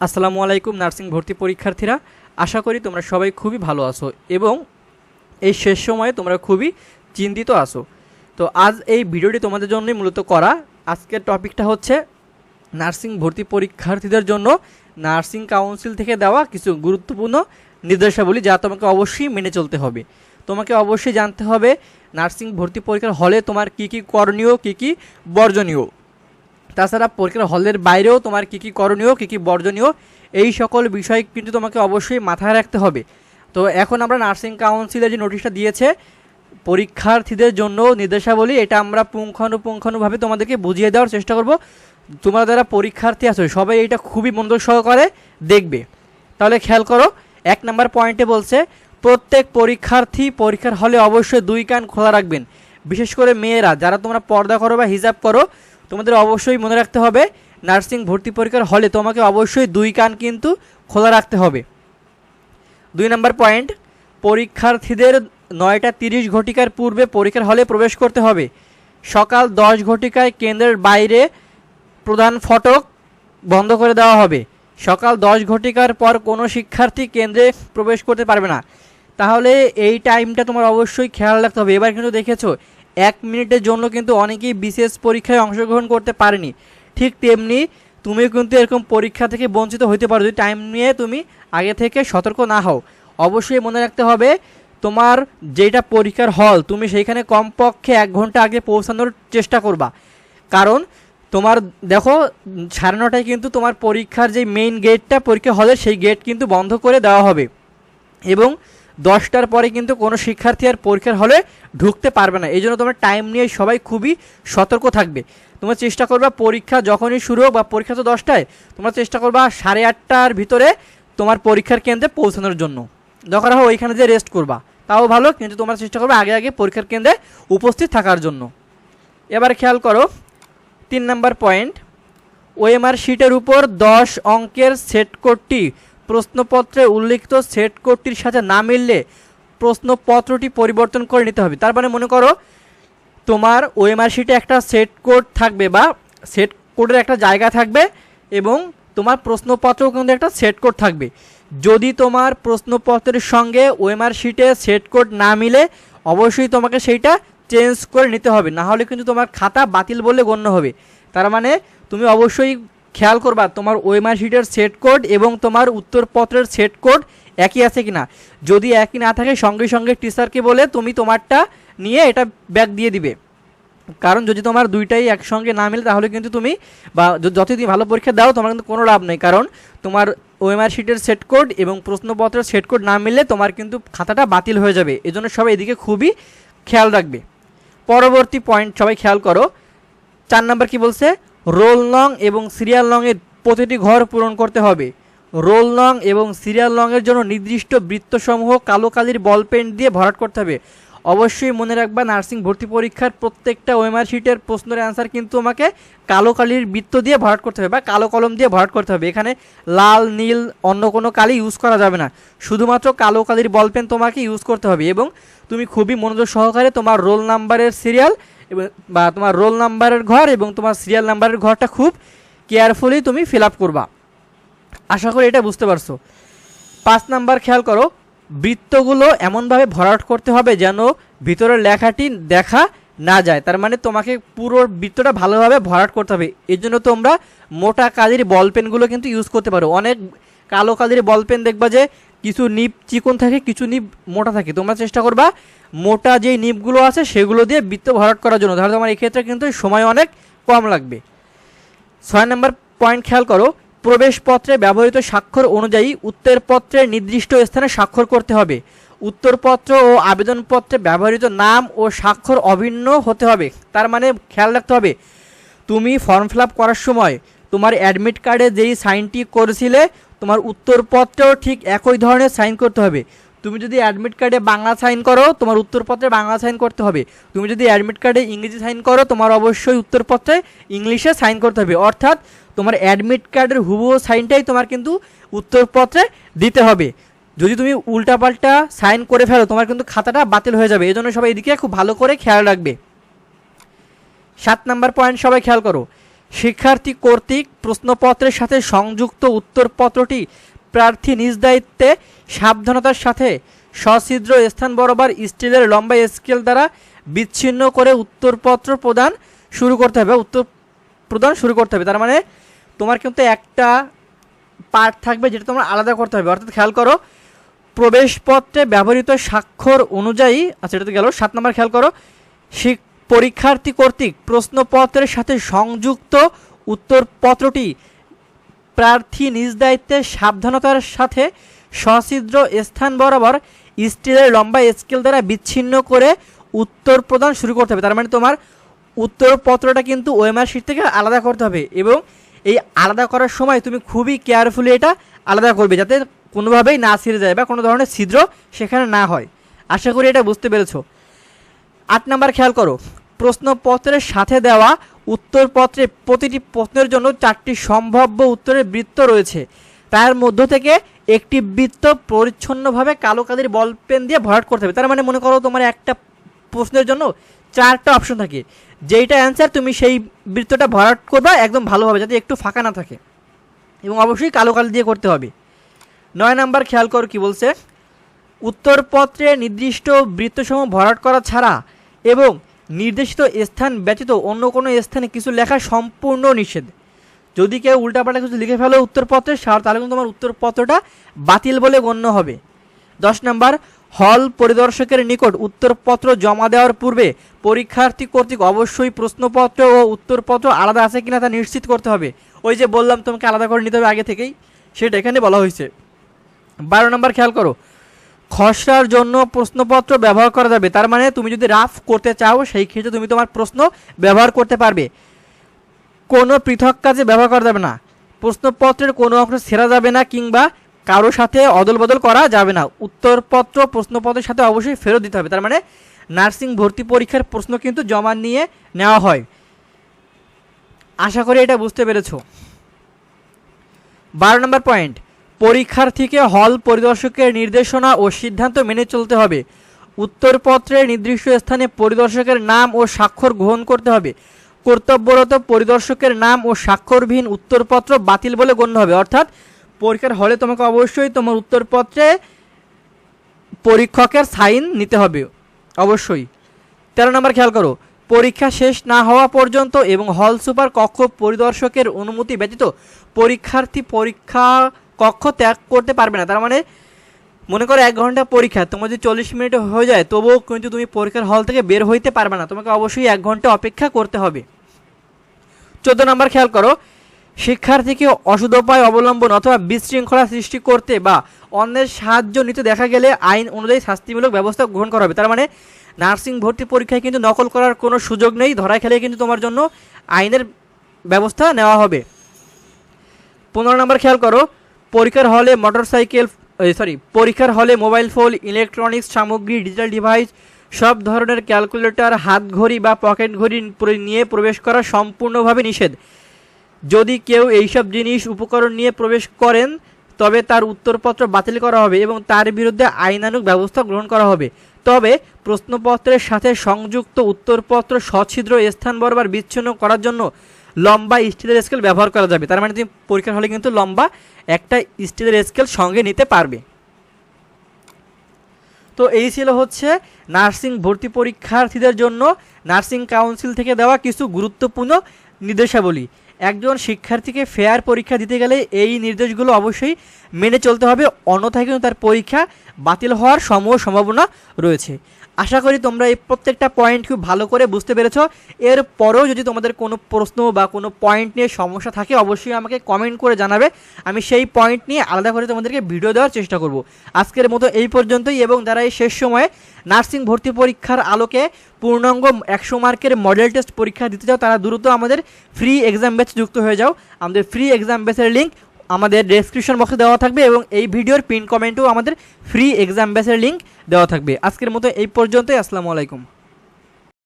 আসসালামু আলাইকুম, নার্সিং ভর্তি পরীক্ষার্থীরা। আশা করি তোমরা সবাই খুবই ভালো আছো এবং এই শেষ সময়ে তোমরা খুবই চিন্তিত আছো। তো আজ এই ভিডিওটি তোমাদের জন্যই মূলত করা। আজকের টপিকটা হচ্ছে নার্সিং ভর্তি পরীক্ষার্থীদের জন্য নার্সিং কাউন্সিল থেকে দেওয়া কিছু গুরুত্বপূর্ণ নির্দেশাবলী যা তোমাকে অবশ্যই মেনে চলতে হবে। তোমাকে অবশ্যই জানতে হবে নার্সিং ভর্তি পরীক্ষার হলে তোমার কী কী করণীয়, কী কী বর্জনীয়। তাছাড়া পরীক্ষার হলের বাইরেও তোমার কী কী করণীয়, কী কী বর্জনীয়, এই সকল বিষয় কিন্তু তোমাকে অবশ্যই মাথায় রাখতে হবে। তো এখন আমরা নার্সিং কাউন্সিলের যে নোটিশটা দিয়েছে, পরীক্ষার্থীদের জন্য নির্দেশাবলী, এটা আমরা পুঙ্খানুপুঙ্খানুভাবে তোমাদেরকে বুঝিয়ে দেওয়ার চেষ্টা করব। তোমরা যারা পরীক্ষার্থী আছো, সবাই এটা খুবই মনোযোগ সহকারে দেখবে। তাহলে খেয়াল করো, এক নম্বর পয়েন্টে বলছে, প্রত্যেক পরীক্ষার্থী পরীক্ষার হলে অবশ্যই দুই কান খোলা রাখবেন। বিশেষ করে মেয়েরা, যারা তোমরা পর্দা করো বা হিজাব করো তোমাদের অবশ্যই মনে রাখতে হবে, নার্সিং ভর্তি পরীক্ষার হলে তোমাকে অবশ্যই দুই কান কিন্তু খোলা রাখতে হবে। দুই নম্বর পয়েন্ট, পরীক্ষার্থীদের নয়টা তিরিশ ঘটিকার পূর্বে পরীক্ষার হলে প্রবেশ করতে হবে। সকাল দশ ঘটিকায় কেন্দ্রের বাইরে প্রধান ফটক বন্ধ করে দেওয়া হবে। সকাল দশ ঘটিকার পর কোনো শিক্ষার্থী কেন্দ্রে প্রবেশ করতে পারবে না। তাহলে এই টাইমটা তোমার অবশ্যই খেয়াল রাখতে হবে। এবার কিন্তু দেখেছ এক মিনিটের জন্য কিন্তু অনেকেই বিশেষ পরীক্ষায় অংশগ্রহণ করতে পারেনি। ঠিক তেমনি তুমিও কিন্তু এরকম পরীক্ষা থেকে বঞ্চিত হইতে পারো। যদি টাইম নিয়ে তুমি আগে থেকে সতর্ক না হও, অবশ্যই মনে রাখতে হবে তোমার যেটা পরীক্ষার হল, তুমি সেইখানে কমপক্ষে এক ঘণ্টা আগে পৌঁছানোর চেষ্টা করবা। কারণ তোমার, দেখো, সাড়ে নটায় কিন্তু তোমার পরীক্ষার যে মেইন গেটটা পরীক্ষা হলের সেই গেট কিন্তু বন্ধ করে দেওয়া হবে। এবং দশটার পরে কিন্তু কোনো শিক্ষার্থী আর পরীক্ষার হলে ঢুকতে পারবে না। এই জন্য তোমার টাইম নিয়ে সবাই খুবই সতর্ক থাকবে। তোমরা চেষ্টা করবা পরীক্ষা যখনই শুরু হোক বা পরীক্ষা তো দশটায়, তোমরা চেষ্টা করবা সাড়ে আটটার ভিতরে তোমার পরীক্ষার কেন্দ্রে পৌঁছানোর জন্য। দরকার হয় ওইখানে যে রেস্ট করবা। তাও ভালো, কিন্তু তোমরা চেষ্টা করবে আগে আগে পরীক্ষার কেন্দ্রে উপস্থিত থাকার জন্য। এবার খেয়াল করো, তিন নাম্বার পয়েন্ট ওএমআর শিটের উপর দশ অঙ্কের সেট কোডটি প্রশ্নপত্রে উল্লিখিত সেট কোডটির সাথে না মিললে প্রশ্নপত্রটি পরিবর্তন করে নিতে হবে। তার মানে মনে করো, তোমার ওএমআর শিটে একটা সেট কোড থাকবে বা সেট কোডের একটা জায়গা থাকবে এবং তোমার প্রশ্নপত্রেও কিন্তু একটা সেট কোড থাকবে। যদি তোমার প্রশ্নপত্রের সঙ্গে ওএমআর শিটে সেট কোড না মিলে, অবশ্যই তোমাকে সেইটা চেঞ্জ করে নিতে হবে। না হলে কিন্তু তোমার খাতা বাতিল বলে গণ্য হবে। তার মানে তুমি অবশ্যই খেয়াল করবা, তোমার ওএমআর শিটের সেট কোড এবং তোমার উত্তরপত্রের সেট কোড একই আছে কিনা। যদি একই না থাকে, সঙ্গে সঙ্গে টিচারকে বলে তুমি তোমারটা নিয়ে এটা ব্যাগ দিয়ে দিবে। কারণ যদি তোমার দুইটাই একসঙ্গে না মিলে, তাহলে কিন্তু তুমি বা যতই তুমি ভালো পরীক্ষা দাও, তোমার কিন্তু কোনো লাভ নেই। কারণ তোমার ওএমআর শিটের সেট কোড এবং প্রশ্নপত্রের সেট কোড না মিললে তোমার কিন্তু খাতাটা বাতিল হয়ে যাবে। এজন্য সবাই এদিকে খুবই খেয়াল রাখবে। পরবর্তী পয়েন্ট সবাই খেয়াল করো। চার নাম্বার কি বলছে? রোল নং এবং সিরিয়াল নংয়ের প্রতিটি ঘর পূরণ করতে হবে। রোল নং এবং সিরিয়াল নংয়ের জন্য নির্দিষ্ট বৃত্তসমূহ কালো কালির বল পেন দিয়ে ভরাট করতে হবে। অবশ্যই মনে রাখবা, নার্সিং ভর্তি পরীক্ষার প্রত্যেকটা ওএমআর শিটের প্রশ্নের অ্যান্সার কিন্তু আমাকে কালো কালির বৃত্ত দিয়ে ভরাট করতে হবে বা কালো কলম দিয়ে ভরাট করতে হবে। এখানে লাল, নীল, অন্য কোনো কালি ইউজ করা যাবে না। শুধুমাত্র কালো কালির বল পেন তোমাকে ইউজ করতে হবে এবং তুমি খুবই মনোযোগ সহকারে তোমার রোল নাম্বারের সিরিয়াল বা তোমার রোল নাম্বারের ঘর এবং তোমার সিরিয়াল নাম্বারের ঘরটা খুব কেয়ারফুলি তুমি ফিল আপ করবা। আশা করি এটা বুঝতে পারছ। পাঁচ নাম্বার খেয়াল করো, বৃত্তগুলো এমনভাবে ভরাট করতে হবে যেন ভিতরের লেখাটি দেখা না যায়। তার মানে তোমাকে পুরো বৃত্তটা ভালোভাবে ভরাট করতে হবে। এর জন্য তোমরা মোটা কালির বল পেনগুলো কিন্তু ইউজ করতে পারো। অনেক কালো কালির বল পেন দেখবা যে কিছু নিপ চিকন থাকে, কিছু নিপ মোটা থাকে। তোমরা চেষ্টা করবা মোটা যেই নিপগুলো আছে সেগুলো দিয়ে বৃত্ত ভরাট করার জন্য। তাহলে তোমার এক্ষেত্রে কিন্তু সময় অনেক কম লাগবে। ছয় নম্বর পয়েন্ট খেয়াল করো, প্রবেশপত্রে ব্যবহৃত স্বাক্ষর অনুযায়ী উত্তরপত্রের নির্দিষ্ট স্থানে স্বাক্ষর করতে হবে। উত্তরপত্র ও আবেদনপত্রে ব্যবহৃত নাম ও স্বাক্ষর অভিন্ন হতে হবে। তার মানে খেয়াল রাখতে হবে, তুমি ফর্ম ফিল করার সময় তোমার অ্যাডমিট কার্ডে যেই সাইনটি করেছিলে তোমার উত্তরপত্রেও ঠিক একই ধরনের সাইন করতে হবে। তুমি যদি অ্যাডমিট কার্ডে বাংলা সাইন করো, তোমার উত্তরপত্রে বাংলা সাইন করতে হবে। তুমি যদি অ্যাডমিট কার্ডে ইংরেজি সাইন করো, তোমার অবশ্যই উত্তরপত্রে ইংলিশে সাইন করতে হবে। অর্থাৎ তোমার অ্যাডমিট কার্ডের হুবহু সাইনটাই তোমার কিন্তু উত্তরপত্রে দিতে হবে। যদি তুমি উল্টাপাল্টা সাইন করে ফেলো, তোমার কিন্তু খাতাটা বাতিল হয়ে যাবে। এই জন্য সবাই এদিকে খুব ভালো করে খেয়াল রাখবে। সাত নাম্বার পয়েন্ট সবাই খেয়াল করো। শিক্ষার্থী কর্তৃক প্রশ্নপত্রের সাথে সংযুক্ত উত্তরপত্রটি প্রার্থী নিজ দায়িত্বে সাবধানতার সাথে সছিদ্র স্থান বরাবর স্টিলের লম্বা স্কেল দ্বারা বিচ্ছিন্ন করে উত্তরপত্র প্রদান শুরু করতে হবে, উত্তর প্রদান শুরু করতে হবে। তার মানে তোমার কিন্তু একটা পার্ট থাকবে যেটা তোমার আলাদা করতে হবে। অর্থাৎ খেয়াল করো, প্রবেশপত্রে ব্যবহৃত স্বাক্ষর অনুযায়ী আচ্ছা এটা তো গেল, সাত নম্বর খেয়াল করো, শিক- পরীক্ষার্থী কর্তৃক প্রশ্নপত্রের সাথে সংযুক্ত উত্তরপত্রটি প্রার্থী নিজ দায়িত্বে সাবধানতার সাথে সছিদ্র স্থান বরাবর স্টিলের লম্বা স্কেল দ্বারা বিচ্ছিন্ন করে উত্তর প্রদান শুরু করতে হবে। তার মানে তোমার উত্তরপত্রটা কিন্তু ওএমআর শিট থেকে আলাদা করতে হবে এবং এই আলাদা করার সময় তুমি খুবই কেয়ারফুলি এটা আলাদা করবে যাতে কোনোভাবেই না ছিঁড়ে যায় বা কোনো ধরনের ছিদ্র সেখানে না হয়। আশা করি এটা বুঝতে পেরেছ। আট নাম্বার খেয়াল করো। প্রশ্নপত্রের সাথে দেওয়া উত্তরপত্রে প্রতিটি প্রশ্নের জন্য চারটি সম্ভাব্য উত্তরের বৃত্ত রয়েছে। তার মধ্য থেকে একটি বৃত্ত পরিচ্ছন্নভাবে কালো কালির বল পেন দিয়ে ভরাট করতে হবে। তার মানে মনে করো তোমার একটা প্রশ্নের জন্য চারটা অপশন থাকে। যেইটা অ্যান্সার তুমি সেই বৃত্তটা ভরাট করবা একদম ভালোভাবে, যাতে একটু ফাঁকা না থাকে। এবং অবশ্যই কালো কালি দিয়ে করতে হবে। নয় নাম্বার খেয়াল করো কি বলছে? উত্তরপত্রে নির্দিষ্ট বৃত্তসমূহ ভরাট করা ছাড়া এবং নির্দেশিত স্থান ব্যতীত অন্য কোনো স্থানে কিছু লেখা সম্পূর্ণ নিষেধ। যদি কেউ উল্টাপাল্টা কিছু লিখে ফেলো উত্তরপত্রের সার তাহলে কিন্তু তোমার উত্তরপত্রটা বাতিল বলে গণ্য হবে। দশ নম্বর, হল পরিদর্শকের নিকট উত্তরপত্র জমা দেওয়ার পূর্বে পরীক্ষার্থী কর্তৃক অবশ্যই প্রশ্নপত্র ও উত্তরপত্র আলাদা আছে কিনা তা নিশ্চিত করতে হবে। ওই যে বললাম, তোমাকে আলাদা করে নিতে হবে আগে থেকেই, সেটা এখানে বলা হয়েছে। বারো নম্বর, খেয়াল করো খসড়ার জন্য প্রশ্নপত্র ব্যবহার করা যাবে। তার মানে তুমি যদি রাফ করতে চাও, সেই ক্ষেত্রে তুমি তোমার প্রশ্ন ব্যবহার করতে পারবে। কোনো পৃথক কাজে ব্যবহার করা যাবে না। প্রশ্নপত্রের কোনো অংশ ছেঁড়া যাবে না কিংবা কারও সাথে অদল বদল করা যাবে না। উত্তরপত্র প্রশ্নপত্রের সাথে অবশ্যই ফেরত দিতে হবে। তার মানে নার্সিং ভর্তি পরীক্ষার প্রশ্ন কিন্তু জমা নিয়ে নেওয়া হয়। আশা করি এটা বুঝতে পেরেছ। বারো নম্বর পয়েন্ট। পরীক্ষার্থীকে হল পরিদর্শকের নির্দেশনা ও সিদ্ধান্ত মেনে চলতে হবে। উত্তরপত্রের নির্দিষ্ট স্থানে পরিদর্শকের নাম ও স্বাক্ষর গ্রহণ করতে হবে। কর্তব্যরত পরিদর্শকের নাম ও স্বাক্ষরবিহীন উত্তরপত্র বাতিল বলে গণ্য হবে। অর্থাৎ পরীক্ষার হলে তোমাকে অবশ্যই তোমার উত্তরপত্রে পরীক্ষকের সাইন নিতে হবে। অবশ্যই। তেরো নম্বর খেয়াল করো। পরীক্ষা শেষ না হওয়া পর্যন্ত এবং হল সুপার কক্ষ পরিদর্শকের অনুমতি ব্যতীত পরীক্ষার্থী পরীক্ষা কক্ষ ত্যাগ করতে পারবে না। তার মানে মনে করো এক ঘণ্টা পরীক্ষা, তোমার যদি চল্লিশ মিনিট হয়ে যায়, তবুও কিন্তু তুমি পরীক্ষার হল থেকে বের হইতে পারবে না। তোমাকে অবশ্যই এক ঘণ্টা অপেক্ষা করতে হবে। চোদ্দ নম্বর খেয়াল করো, শিক্ষার্থীকে অসুদোপায় অবলম্বন অথবা বিশৃঙ্খলা সৃষ্টি করতে বা অন্যের সাহায্য নিতে দেখা গেলে আইন অনুযায়ী শাস্তিমূলক ব্যবস্থা গ্রহণ করা হবে। তার মানে নার্সিং ভর্তি পরীক্ষায় কিন্তু নকল করার কোনো সুযোগ নেই। ধরায় খেলে কিন্তু তোমার জন্য আইনের ব্যবস্থা নেওয়া হবে। পনেরো নম্বর খেয়াল করো পরীক্ষার হলে মোটরসাইকেল সরি পরীক্ষার হলে মোবাইল ফোন, ইলেকট্রনিক্স, সামগ্রী, ডিজিটাল ডিভাইস, সব ধরনের ক্যালকুলেটর হাত ঘড়ি বা পকেট ঘড়ি নিয়ে প্রবেশ করা সম্পূর্ণভাবে নিষেধ। যদি কেউ এইসব জিনিস উপকরণ নিয়ে প্রবেশ করেন, তবে তার উত্তরপত্র বাতিল করা হবে এবং তার বিরুদ্ধে আইনানুগ ব্যবস্থা গ্রহণ করা হবে। তবে প্রশ্নপত্রের সাথে সংযুক্ত উত্তরপত্র সছিদ্র স্থান বরাবর বিচ্ছিন্ন করার জন্য লম্বা স্টিলের স্কেল ব্যবহার করা যাবে। তার মানে তুমি পরীক্ষার হলে কিন্তু লম্বা একটা স্টিলের স্কেল সঙ্গে নিতে পারবে। তো এই ছিল হচ্ছে নার্সিং ভর্তি পরীক্ষার্থীদের জন্য নার্সিং কাউন্সিল থেকে দেওয়া কিছু গুরুত্বপূর্ণ নির্দেশাবলী। একজন শিক্ষার্থীকে ফেয়ার পরীক্ষা দিতে গেলে এই নির্দেশগুলো অবশ্যই মেনে চলতে হবে, অন্যথায় কিন্তু তার পরীক্ষা বাতিল হওয়ার সমূহ সম্ভাবনা রয়েছে। আশা করি তোমরা এই প্রত্যেকটা পয়েন্ট খুব ভালো করে বুঝতে পেরেছ। এর পরেও যদি তোমাদের কোনো প্রশ্ন বা কোনো পয়েন্ট নিয়ে সমস্যা থাকে, অবশ্যই আমাকে কমেন্ট করে জানাবে। আমি সেই পয়েন্ট নিয়ে আলাদা করে তোমাদেরকে ভিডিও দেওয়ার চেষ্টা করব। আজকের মতো এই পর্যন্তই এবং যারা এই শেষ সময়ে নার্সিং ভর্তি পরীক্ষার আলোকে পূর্ণাঙ্গ একশো মার্কের মডেল টেস্ট পরীক্ষা দিতে চাও, তারা দ্রুত আমাদের ফ্রি এক্সাম ব্যাচ যুক্ত হয়ে যাও। আমাদের ফ্রি এক্সাম ব্যাচের লিঙ্ক আমাদের ডেসক্রিপশন বক্সে দেওয়া থাকবে এবং এই ভিডিওর পিন কমেন্টেও আমাদের ফ্রি এক্সাম ব্যাসের লিঙ্ক দেওয়া থাকবে। আজকের মতো এই পর্যন্তই, আসসালামু আলাইকুম।